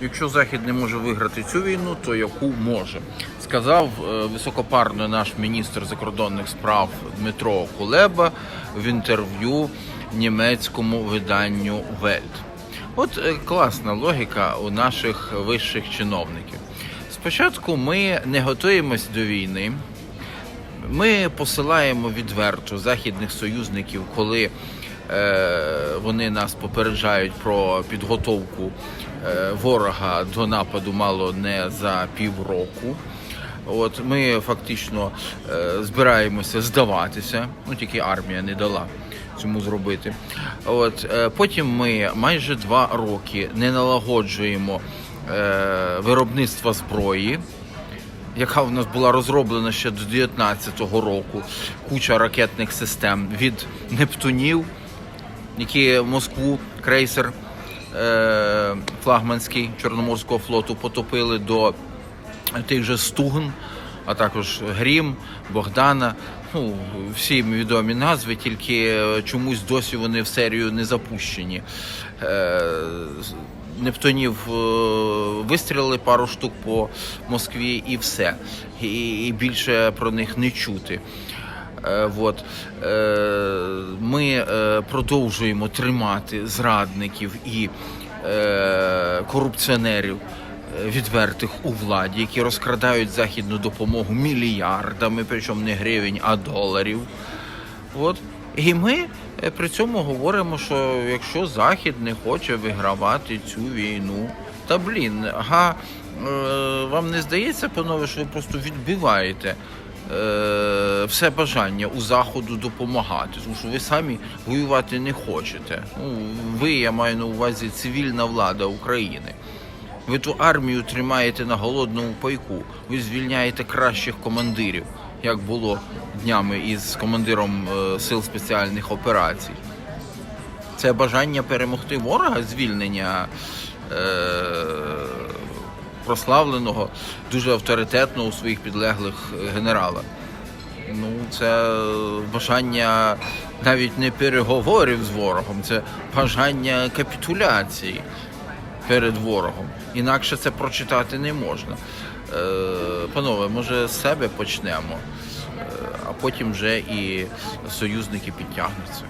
Якщо Захід не може виграти цю війну, то яку може? Сказав е, високопарно наш міністр закордонних справ Дмитро Кулеба в інтерв'ю німецькому виданню Вельт. От е, класна логіка у наших вищих чиновників. Спочатку ми не готуємось до війни. Ми посилаємо відверто західних союзників, коли вони нас попереджають про підготовку е, ворога до нападу мало не за півроку. От ми фактично е, збираємося здаватися, ну тільки армія не дала цьому зробити. От е, потім ми майже два роки не налагоджуємо е, виробництва зброї яка в нас була розроблена ще до 19-го року, куча ракетних систем від Нептунів, які Москву, крейсер е- флагманський Чорноморського флоту потопили до тих же Стугн, а також Грім, Богдана. Ну, всі відомі назви, тільки чомусь досі вони в серію не запущені. Е- Нептунів е, вистрілили пару штук по Москві і все. І більше про них не чути. Е, от. Е, ми е, продовжуємо тримати зрадників і корупціонерів відвертих у владі, які розкрадають західну допомогу мільярдами, причому не гривень, а доларів. От. І ми при цьому говоримо, що якщо Захід не хоче вигравати цю війну, та блін, ага, вам не здається, панове, що ви просто відбиваєте е, все бажання у Заходу допомагати, тому що ви самі воювати не хочете. Ну, ви, я маю на увазі цивільна влада України. Ви ту армію тримаєте на голодному пайку. Ви звільняєте кращих командирів, як було днями із командиром е, сил спеціальних операцій. Це бажання перемогти ворога, звільнення е, прославленого, дуже авторитетного у своїх підлеглих е, генерала. Ну, це бажання навіть не переговорів з ворогом, це бажання капітуляції перед ворогом. Інакше це прочитати не можна. Е, панове, може з себе почнемо, е, а потім вже і союзники підтягнуться.